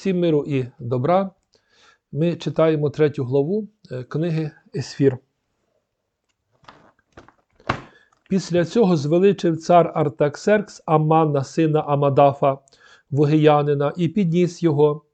Всім миру і добра. Ми читаємо третю главу е, книги Есфір. Після цього звеличив цар Артаксеркс Аманна, сина Амадафа, вогиянина, і підніс його,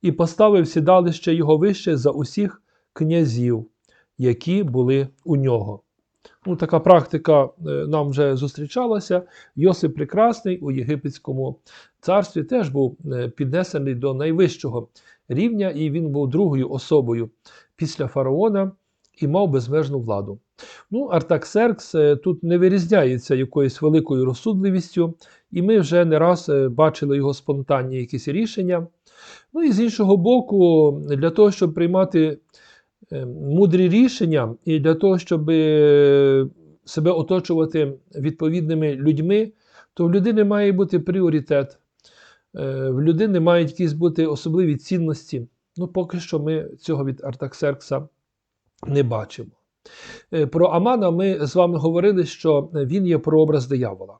і поставив сідалище його вище за усіх князів, які були у нього. Ну, Така практика е, нам вже зустрічалася. Йосип Прекрасний у Єгипетському царстві теж був е, піднесений до найвищого рівня, і він був другою особою після фараона і мав безмежну владу. Ну, Артаксеркс е, тут не вирізняється якоюсь великою розсудливістю, і ми вже не раз бачили його спонтанні якісь рішення. Ну і з іншого боку, для того, щоб приймати мудрі рішення, і для того, щоб себе оточувати відповідними людьми, то в людини має бути пріоритет, е, в людини мають якісь бути особливі цінності. Ну, поки що ми цього від Артаксеркса не бачимо. Е, про Амана ми з вами говорили, що він є прообраз диявола.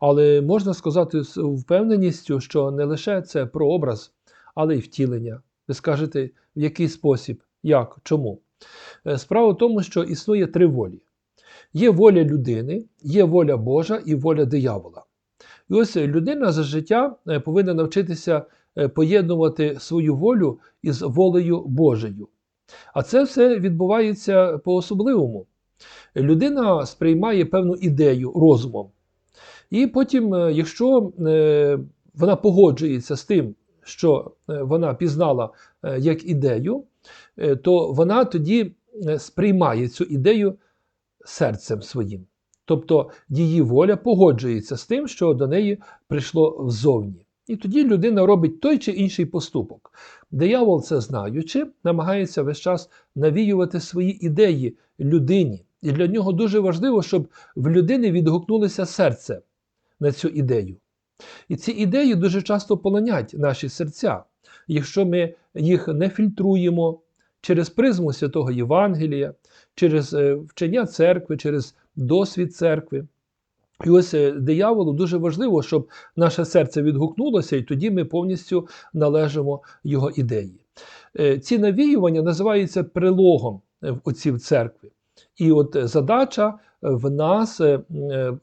Але можна сказати з впевненістю, що не лише це прообраз, але й втілення. Ви скажете, в який спосіб, як, чому? Е, справа в тому, що існує три волі. Є воля людини, є воля Божа і воля диявола. І ось людина за життя е, повинна навчитися е, поєднувати свою волю із волею Божою. А це все відбувається по-особливому. Людина сприймає певну ідею розумом. І потім, якщо вона погоджується з тим, що вона пізнала як ідею, то вона тоді сприймає цю ідею серцем своїм. Тобто її воля погоджується з тим, що до неї прийшло взовні. І тоді людина робить той чи інший поступок. Диявол, це знаючи, намагається весь час навіювати свої ідеї людині. І для нього дуже важливо, щоб в людини відгукнулося серце на цю ідею. І ці ідеї дуже часто полонять наші серця. Якщо ми їх не фільтруємо через призму святого Євангелія, через е, вчення церкви, через досвід церкви. І ось е, дияволу дуже важливо, щоб наше серце відгукнулося, і тоді ми повністю належимо його ідеї. Е, ці навіювання називаються прилогом в отців церкви. І от задача в нас,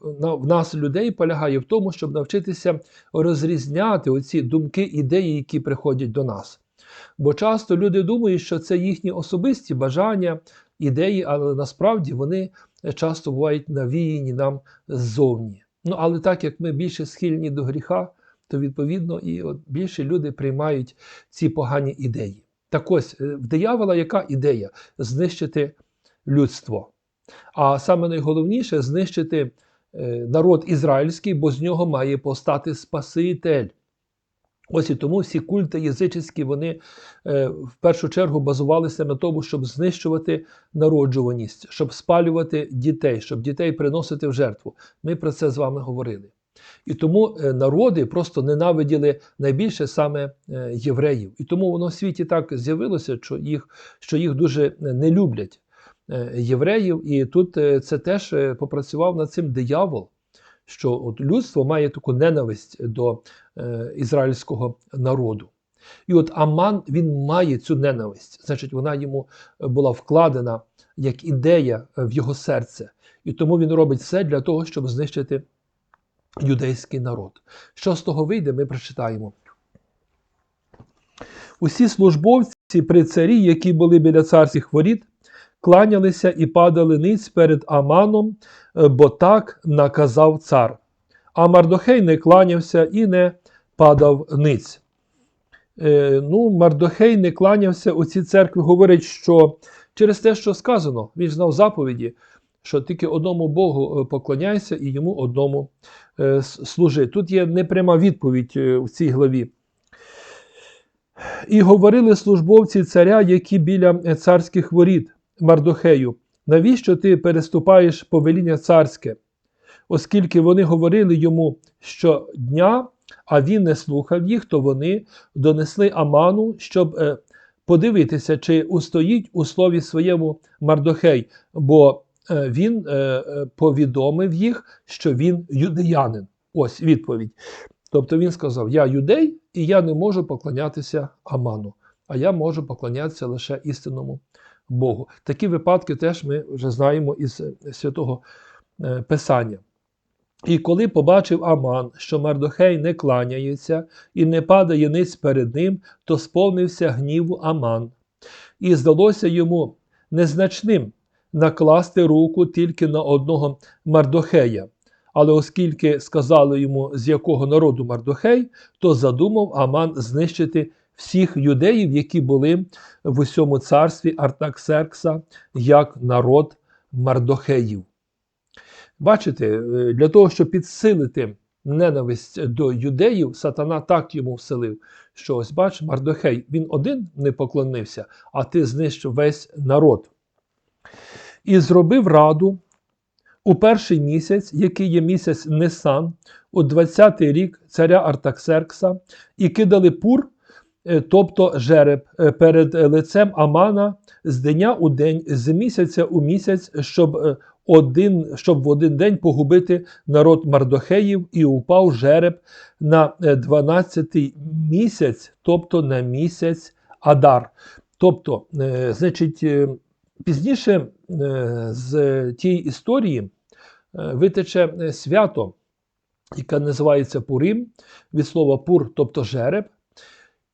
в нас, людей, полягає в тому, щоб навчитися розрізняти оці думки, ідеї, які приходять до нас. Бо часто люди думають, що це їхні особисті бажання, ідеї, але насправді вони часто бувають навіяні нам ззовні. Ну, але так як ми більше схильні до гріха, то відповідно і от більше люди приймають ці погані ідеї. Так ось е, в диявола яка ідея? Знищити людство. А саме найголовніше знищити е, народ ізраїльський, бо з нього має постати Спаситель. Ось і тому всі культи язичські вони е, в першу чергу базувалися на тому, щоб знищувати народжуваність, щоб спалювати дітей, щоб дітей приносити в жертву. Ми про це з вами говорили. І тому е, народи просто ненавиділи найбільше саме євреїв. І тому воно в світі так з'явилося, що їх, що їх дуже не люблять євреїв. І тут е, це теж е, попрацював над цим диявол що от людство має таку ненависть до е, ізраїльського народу. І от Аман він має цю ненависть, значить, вона йому була вкладена як ідея в його серце. І тому він робить все для того, щоб знищити юдейський народ. Що з того вийде, ми прочитаємо. Усі службовці при царі, які були біля царських воріт, кланялися і падали ниць перед Аманом, е, бо так наказав цар. А Мардохей не кланявся і не падав ниць. Е, ну, Мардохей не кланявся у цій церкві, говорить, що через те, що сказано, він знав заповіді, що тільки одному Богу е, поклоняйся і йому одному служи. Тут є непряма відповідь в цій главі. І говорили службовці царя, які біля царських воріт. Мардохею, навіщо ти переступаєш повеління царське? Оскільки вони говорили йому щодня, а він не слухав їх, то вони донесли Аману, щоб е, подивитися, чи устоїть у слові своєму Мардохей, бо е, він е, повідомив їх, що він юдеянин. Ось відповідь. Тобто він сказав: Я юдей, і я не можу поклонятися Аману, а я можу поклонятися лише істинному Богу. Такі випадки теж ми вже знаємо із е, святого е, Писання. І коли побачив Аман, що Мардохей не кланяється і не падає ниць перед ним, то сповнився гніву Аман. І здалося йому незначним накласти руку тільки на одного Мардохея. Але оскільки сказали йому, з якого народу Мардохей, то задумав Аман знищити всіх юдеїв, які були в усьому царстві Артаксеркса, як народ Мардохеїв. Бачите, е, для того, щоб підсилити ненависть до юдеїв, сатана так йому вселив, що ось бач, Мардохей, він один не поклонився, а ти знищив весь народ. І зробив раду у перший місяць, який є місяць Несан, у 20-й рік царя Артаксеркса, і кидали пур, тобто жереб, е, перед лицем Амана з дня у день, з місяця у місяць, щоб е, один, щоб в один день погубити народ Мардохеїв, і упав жереб на 12-й місяць, тобто на місяць Адар. Тобто, е, значить, е, пізніше е, з тієї історії е, витече е, свято, яке називається Пурим, від слова пур, тобто жереб.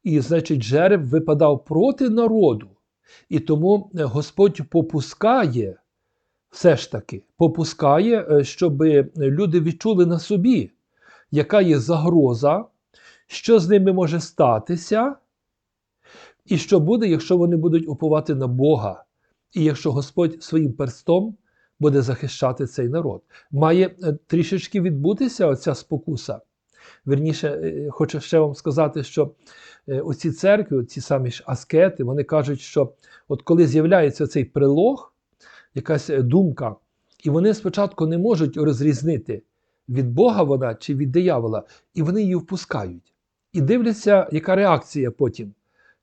І, значить, жереб випадав проти народу. І тому е, Господь попускає, все ж таки, попускає, е, щоб люди відчули на собі, яка є загроза, що з ними може статися, і що буде, якщо вони будуть уповати на Бога, і якщо Господь своїм перстом буде захищати цей народ. Має е, трішечки відбутися оця спокуса. Верніше, е, хочу ще вам сказати, що е, оці церкви, ці самі ж аскети, вони кажуть, що от коли з'являється цей прилог, якась е, думка, і вони спочатку не можуть розрізнити, від Бога вона чи від диявола, і вони її впускають. І дивляться, яка реакція потім,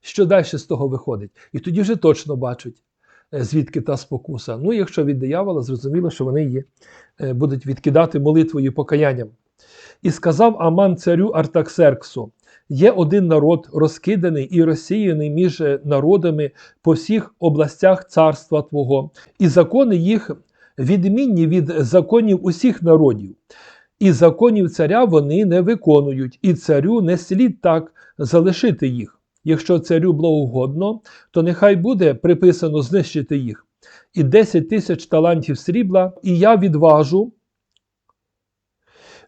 що далі з того виходить. І тоді вже точно бачать, звідки та спокуса. Ну, якщо від диявола, зрозуміло, що вони її будуть відкидати молитвою покаянням. І сказав Аман царю Артаксерксу: є один народ, розкиданий і розсіяний між е, народами по всіх областях царства Твого, і закони їх відмінні від законів усіх народів. І законів царя вони не виконують, і царю не слід так залишити їх. Якщо царю благоугодно, то нехай буде приписано знищити їх. І 10 тисяч талантів срібла, і я відважу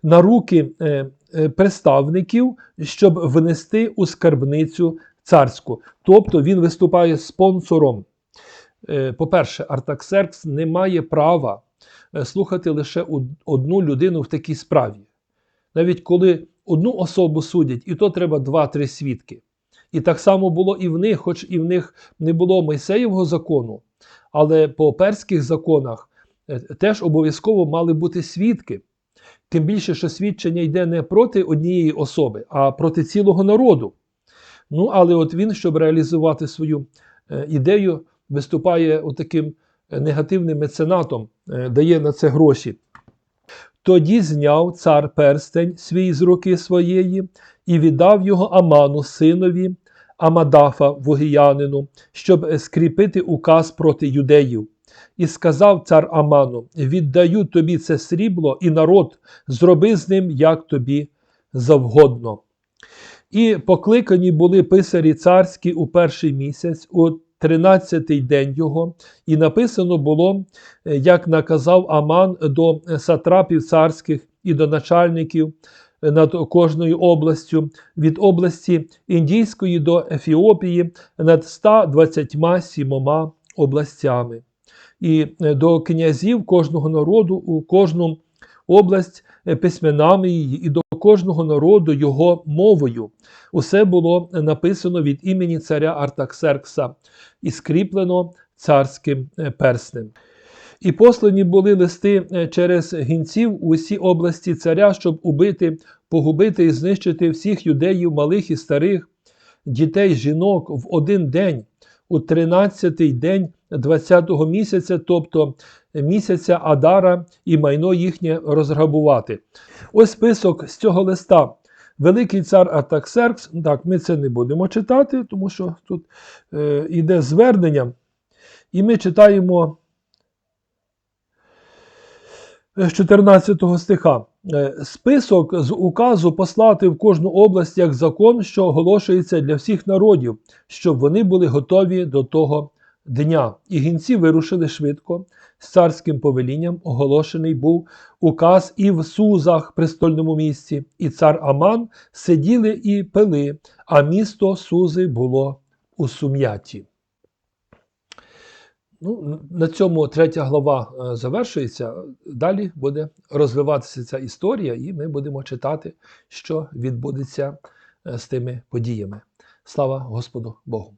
на руки е, е, представників, щоб внести у скарбницю царську. Тобто він виступає спонсором. Е, По-перше, Артаксеркс не має права слухати лише одну людину в такій справі. Навіть коли одну особу судять, і то треба два-три свідки. І так само було і в них, хоч і в них не було Мойсеєвого закону, але по перських законах теж обов'язково мали бути свідки. Тим більше, що свідчення йде не проти однієї особи, а проти цілого народу. Ну, але от він, щоб реалізувати свою е, ідею, виступає таким негативним меценатом, е, дає на це гроші. Тоді зняв цар перстень свій з руки своєї і віддав його Аману, синові Амадафа, вогіянину, щоб скріпити указ проти юдеїв. І сказав цар Аману: Віддаю тобі це срібло і народ, зроби з ним, як тобі завгодно. І покликані були писарі царські у перший місяць, у тринадцятий день його, і написано було, як наказав Аман до сатрапів царських і до начальників над кожною областю, від області Індійської до Ефіопії над 127 областями. І е, до князів кожного народу у кожну область е, письменами її, і до кожного народу його мовою. Усе було написано від імені царя Артаксеркса і скріплено царським е, перснем. І послані були листи е, через гінців у усі області царя, щоб убити, погубити і знищити всіх юдеїв, малих і старих, дітей, жінок в один день, у 13-й день 20-го місяця, тобто місяця Адара, і майно їхнє розграбувати. Ось список з цього листа. Великий цар Артаксеркс, так, ми це не будемо читати, тому що тут е, йде звернення, і ми читаємо е, з 14 стиха. Е, Список з указу послати в кожну область як закон, що оголошується для всіх народів, щоб вони були готові до того дня. І гінці вирушили швидко. З царським повелінням оголошений був указ і в Сузах, престольному місці, і цар Аман сиділи і пили, а місто Сузи було у сум'яті. Ну, на цьому третя глава е, завершується. Далі буде розвиватися ця історія, і ми будемо читати, що відбудеться е, з тими подіями. Слава Господу Богу!